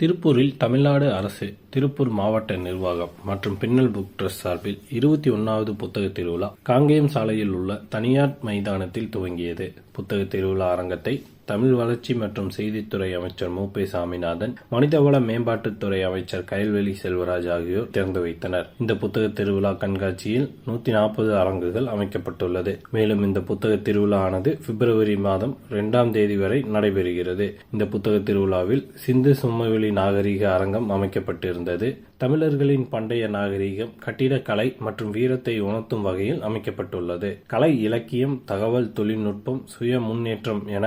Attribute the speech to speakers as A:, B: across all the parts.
A: திருப்பூரில் தமிழ்நாடு அரசு திருப்பூர் மாவட்ட நிர்வாகம் மற்றும் பின்னல் புக் ட்ரஸ்ட் சார்பில் இருபத்தி ஒன்னாவது புத்தக திருவிழா காங்கேயம் சாலையில் உள்ள தனியார் மைதானத்தில் துவங்கியது. புத்தக திருவிழா அரங்கத்தை தமிழ் வளர்ச்சி மற்றும் செய்தித்துறை அமைச்சர் மு பே சாமிநாதன் மனிதவள மேம்பாட்டுத்துறை அமைச்சர் கயல்வெளி செல்வராஜ் ஆகியோர் திறந்து வைத்தனர். இந்த புத்தக திருவிழா கண்காட்சியில் நூத்தி நாற்பது அரங்குகள் அமைக்கப்பட்டுள்ளது. மேலும் இந்த புத்தக திருவிழா ஆனது பிப்ரவரி மாதம் இரண்டாம் தேதி வரை நடைபெறுகிறது. இந்த புத்தக திருவிழாவில் சிந்து சும்மவெளி நாகரிக அரங்கம் அமைக்கப்பட்டிருந்தது. தமிழர்களின் பண்டைய நாகரிகம் கட்டிடக்கலை மற்றும் வீரத்தை உணர்த்தும் வகையில் அமைக்கப்பட்டுள்ளது. கலை இலக்கியம் தகவல் தொழில்நுட்பம் சுய முன்னேற்றம் என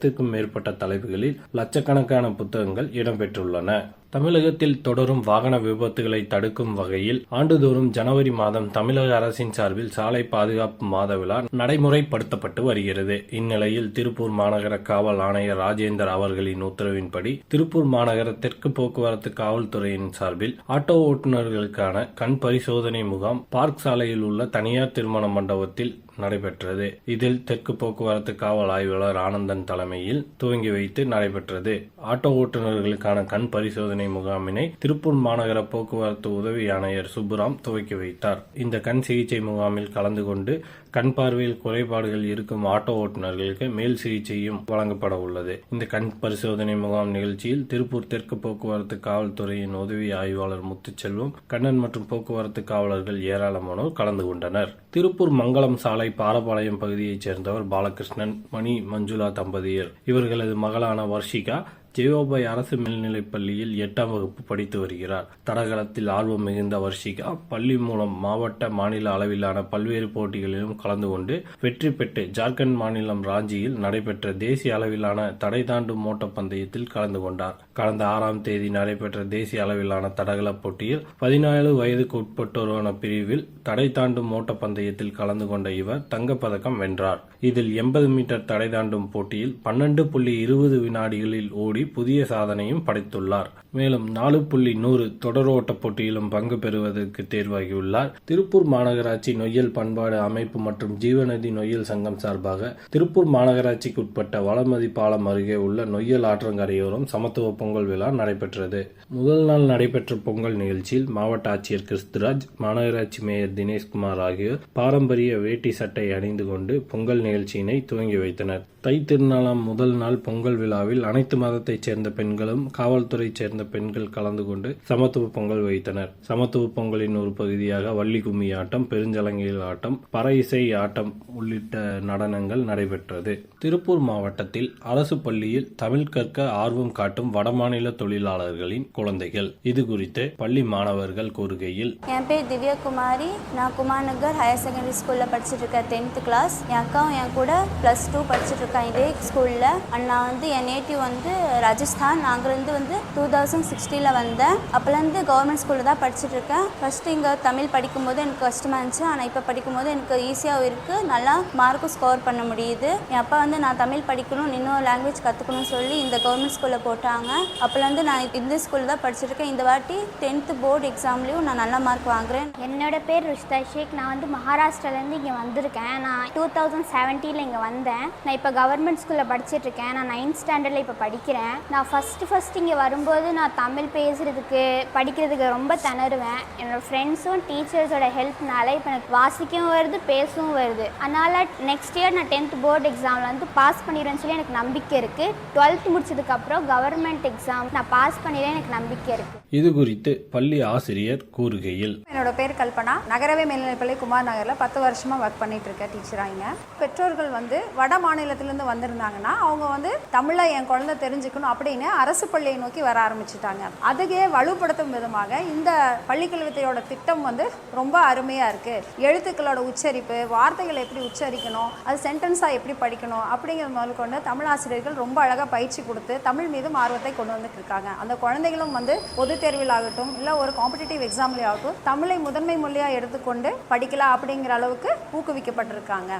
A: ஆயிரத்திற்கும் மேற்பட்ட தலைப்புகளில் லட்சக்கணக்கான புத்தகங்கள் இடம்பெற்றுள்ளன. தமிழகத்தில் தொடரும் வாகன விபத்துகளை தடுக்கும் வகையில் ஆண்டுதோறும் ஜனவரி மாதம் தமிழக அரசின் சார்பில் சாலை பாதுகாப்பு மாத விழா நடைமுறைப்படுத்தப்பட்டு வருகிறது. இந்நிலையில் திருப்பூர் மாநகர காவல் ஆணையர் ராஜேந்தர் அவர்களின் உத்தரவின்படி திருப்பூர் மாநகர தெற்கு போக்குவரத்து காவல்துறையின் சார்பில் ஆட்டோ ஓட்டுநர்களுக்கான கண் பரிசோதனை முகாம் பார்க் சாலையில் உள்ள தனியார் திருமண மண்டபத்தில் நடைபெற்றது. இதில் தெற்கு போக்குவரத்து காவல் ஆய்வாளர் ஆனந்தன் தலைமையில் துவங்கி வைத்து நடைபெற்றது. ஆட்டோ ஓட்டுநர்களுக்கான கண் பரிசோதனை முகாமினை திருப்பூர் மாநகர போக்குவரத்து உதவி ஆணையர் சுப்புராம் துவக்கி வைத்தார். இந்த கண் சிகிச்சை முகாமில் கலந்து கொண்டு கண் பார்வையில் குறைபாடுகள் இருக்கும் ஆட்டோ ஓட்டுநர்களுக்கு மேல் சிகிச்சையும் வழங்கப்பட உள்ளது. இந்த கண் பரிசோதனை முகாம் நிகழ்ச்சியில் திருப்பூர் தெற்கு போக்குவரத்து காவல்துறையின் உதவி ஆய்வாளர் முத்துச்செல்வம் கண்ணன் மற்றும் போக்குவரத்து காவலர்கள் ஏராளமானோர் கலந்து கொண்டனர். திருப்பூர் மங்களம் சாலை பாரபாளையம் பகுதியைச் சேர்ந்தவர் பாலகிருஷ்ணன் மணி மஞ்சுளா தம்பதியர். இவர்களது மகளான வர்ஷிகா ஜெயோபாய் அரசு மேல்நிலைப் பள்ளியில் எட்டாம் வகுப்பு படித்து வருகிறார். தடகளத்தில் ஆர்வம் மிகுந்த வர்ஷிகா பள்ளி மூலம் மாவட்ட மாநில அளவிலான பல்வேறு போட்டிகளிலும் கலந்து கொண்டு வெற்றி பெற்று ஜார்க்கண்ட் மாநிலம் ராஞ்சியில் நடைபெற்ற தேசிய அளவிலான தடை தாண்டும் ஓட்டப் பந்தயத்தில் கலந்து கொண்டார். கடந்த ஆறாம் தேதி நடைபெற்ற தேசிய அளவிலான தடகள போட்டியில் பதினாலு வயதுக்கு உட்பட்டோரான பிரிவில் தடை தாண்டும் ஓட்டப் பந்தயத்தில் கலந்து கொண்ட இவர் தங்கப்பதக்கம் வென்றார். இதில் எண்பது மீட்டர் தடை தாண்டும் போட்டியில் பன்னெண்டு புள்ளி இருபது வினாடிகளில் ஓடி புதிய சாதனையும் படைத்துள்ளார். மேலும் நாலு புள்ளி நூறு தொடர் போட்டியிலும் பங்கு பெறுவதற்கு தேர்வாகியுள்ளார். திருப்பூர் மாநகராட்சி நொய்யல் பண்பாடு அமைப்பு மற்றும் ஜீவநதி நொய்யல் சங்கம் சார்பாக திருப்பூர் மாநகராட்சிக்கு உட்பட்ட வளமதி பாலம் அருகே உள்ள நொய்யல் ஆற்றங்கரையோரம் சமத்துவ பொங்கல் விழா நடைபெற்றது. முதல் நாள் நடைபெற்ற பொங்கல் நிகழ்ச்சியில் மாவட்ட ஆட்சியர் கிறிஸ்துராஜ் மாநகராட்சி மேயர் தினேஷ்குமார் ஆகியோர் பாரம்பரிய வேட்டி சட்டை அணிந்து கொண்டு பொங்கல் நிகழ்ச்சியினை துவங்கி வைத்தனர். தை திருநாளாம் முதல் நாள் பொங்கல் விழாவில் அனைத்து மதத்தைச் சேர்ந்த பெண்களும் காவல்துறை சேர்ந்த பெண்கள் கலந்து கொண்டு சமத்துவ பொங்கல் வைத்தனர். சமத்துவ பொங்கலின் ஒரு பகுதியாக வள்ளி கும்மி ஆட்டம் பெருஞ்சலங்கையில் ஆட்டம் பற இசை ஆட்டம் உள்ளிட்ட நடனங்கள் நடைபெற்றது. திருப்பூர் மாவட்டத்தில் அரசு பள்ளியில் தமிழ் கற்க ஆர்வம் காட்டும் வட வடமாநில தொழிலாளர்களின் குழந்தைகள். இது குறித்து பள்ளி மாணவர்கள் கூறுகையில்
B: என் பேர் திவ்யகுமாரி. நான் குமார் நகர் ஹையர் செகண்டரி ஸ்கூலில் படிச்சுட்டு இருக்கேன் டென்த்து கிளாஸ் என் அக்காவும் என் கூட ப்ளஸ் டூ படிச்சுட்டு இருக்கேன் இதே ஸ்கூல்ல நான் வந்து என் நேட்டிவ் வந்து ராஜஸ்தான். நாங்கள் அங்கேருந்து வந்து டூ தௌசண்ட் சிக்ஸ்டீனில் வந்தேன். அப்போலேருந்து கவர்மெண்ட் ஸ்கூலில் தான் படிச்சுட்டு இருக்கேன் ஃபஸ்ட்டு இங்கே தமிழ் படிக்கும்போது எனக்கு கஷ்டமாக இருந்துச்சு. ஆனால் இப்போ படிக்கும்போது எனக்கு ஈஸியாகவும் இருக்குது நல்லா மார்க்கும் ஸ்கோர் பண்ண முடியுது. என் அப்பா வந்து நான் தமிழ் படிக்கணும் இன்னொரு லாங்குவேஜ் கற்றுக்கணும்னு சொல்லி இந்த கவர்மெண்ட் ஸ்கூலில் போட்டாங்க. அப்போலேருந்து நான் இந்த ஸ்கூலில் தான் படிச்சிருக்கேன் இந்த வாட்டி டென்த்து போர்டு எக்ஸாம்லேயும் நான் நல்ல மார்க் வாங்குறேன்.
C: என்னோட பேர் ருஷ்தா ஷேக். நான் வந்து மகாராஷ்டிராலேருந்து இங்கே வந்திருக்கேன். நான் டூ தௌசண்ட் செவன்ட்டியில் இங்கே வந்தேன். நான் இப்போ கவர்மெண்ட் ஸ்கூலில் படிச்சிட்ருக்கேன் நான் நைன்த் ஸ்டாண்டர்டில் இப்போ படிக்கிறேன். நான் ஃபஸ்ட்டு ஃபஸ்ட்டு இங்கே வரும்போது நான் தமிழ் பேசுகிறதுக்கு படிக்கிறதுக்கு ரொம்ப திணறுவேன். என்னோடய ஃப்ரெண்ட்ஸும் டீச்சர்ஸோட ஹெல்ப்னால இப்போ எனக்கு வாசிக்கவும் வருது பேசவும் வருது. அதனால் நெக்ஸ்ட் இயர் நான் டென்த் போர்டு எக்ஸாமில் வந்து பாஸ் பண்ணிடுவேன்னு சொல்லி எனக்கு நம்பிக்கை இருக்குது டுவெல்த் முடிச்சதுக்கப்புறம் கவர்மெண்ட் எக்ஸாம் நான் பாஸ் பண்ணிடுவேன் எனக்கு நம்பிக்கை இருக்குது
A: இது குறித்து பள்ளி ஆசிரியர் கூறுகையில்
D: என்னோட பேர் கல்பனா. நகரவே மேல்நிலைப்பள்ளி குமார் நகரில் பத்து வருஷமாக ஒர்க் பண்ணிட்டு இருக்கேன் டீச்சராக இங்கே. பெற்றோர்கள் வந்து வட மாநிலத்திலேருந்து வந்திருந்தாங்கன்னா அவங்க வந்து தமிழை என் குழந்தை தெரிஞ்சுக்கணும் அப்படின்னு அரசு பள்ளியை நோக்கி வர ஆரம்பிச்சிட்டாங்க. அதுக்கே வலுப்படுத்தும் விதமாக இந்த பள்ளிக்கல்வித்துறையோட திட்டம் வந்து ரொம்ப அருமையாக இருக்குது எழுத்துக்களோட உச்சரிப்பு வார்த்தைகளை எப்படி உச்சரிக்கணும் அது சென்டென்ஸாக எப்படி படிக்கணும் அப்படிங்கிற முதல் கொண்டு தமிழ் ஆசிரியர்கள் ரொம்ப அழகாக பயிற்சி கொடுத்து தமிழ் மீதும் ஆர்வத்தை கொண்டு வந்துட்டு இருக்காங்க. அந்த குழந்தைகளும் வந்து பொது தேர்வில் ஆகட்டும் இல்லை ஒரு காம்படிட்டிவ் எக்ஸாம்லேயே ஆகட்டும் தமிழை முதன்மை மொழியாக எடுத்துக்கொண்டு படிக்கலாம் அப்படிங்கிற அளவுக்கு ஊக்குவிக்கப்பட்டிருக்காங்க.